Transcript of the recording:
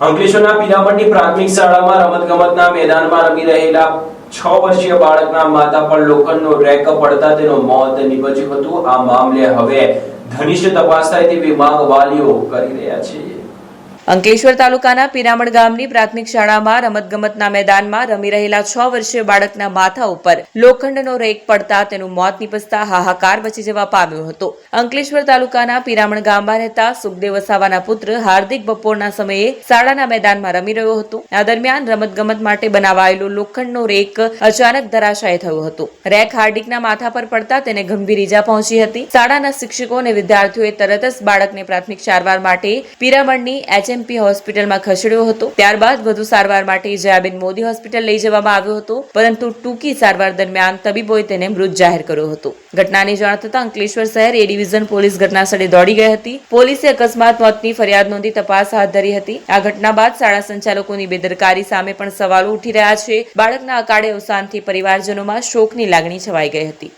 અંકલેશ્વરના પીરામણની પ્રાથમિક શાળામાં રમતગમતના મેદાનમાં રમી રહેલા છ વર્ષીય બાળકના માતા પર લોખંડનો રેક પડતા તેનું મોત નીપજ્યું હતું. આ મામલે હવે ઘનિષ્ઠ તપાસ થાય તેવી માંગ વાલીઓ કરી રહ્યા છે. અંકલેશ્વર તાલુકાના પિરામણ ગામની પ્રાથમિક શાળામાં રમતગમતના મેદાનમાં રમી રહેલા છ વર્ષીય બાળકના માથા ઉપર લોખંડનો રેક પડતા તેનું મોત નિપજતા હાહાકાર મચી જવા પામ્યો હતો. અંકલેશ્વર તાલુકાના પિરામણ ગામમાં રહેતા સુખદેવ વસાવાના પુત્ર હાર્દિક બપોરના સમયે શાળાના મેદાનમાં રમી રહ્યો હતો. આ દરમિયાન રમતગમત માટે બનાવાયેલો લોખંડનો રેક અચાનક ધરાશાય થયો હતો. રેક હાર્દિકના માથા પર પડતા તેને ગંભીર ઈજા પહોંચી હતી. શાળાના શિક્ષકો અને વિદ્યાર્થીઓએ તરત જ બાળકને પ્રાથમિક સારવાર માટે પિરામણની એચએમપી હોસ્પિટલમાં ખસેડ્યો હતો. ત્યારબાદ વધુ સારવાર માટે જયાબેન મોદી હોસ્પિટલ લઈ જવામાં આવ્યો હતો, પરંતુ ટૂંકી સારવાર દરમિયાન તબીબોએ તેને મૃત જાહેર કર્યો હતો. ઘટનાની જાણ થતાં અંકલેશ્વર શહેર એ ડિવિઝન પોલીસ ઘટનાસ્થળે દોડી ગઈ હતી. પોલીસે અકસ્માત મોતની ફરિયાદ નોંધી તપાસ હાથ ધરી હતી. આ ઘટના બાદ શાળા સંચાલકોની બેદરકારી સામે પણ સવાલો ઉઠી રહ્યા છે. બાળકના અકાળે અવસાનથી પરિવારજનોમાં શોકની લાગણી છવાઈ ગઈ હતી.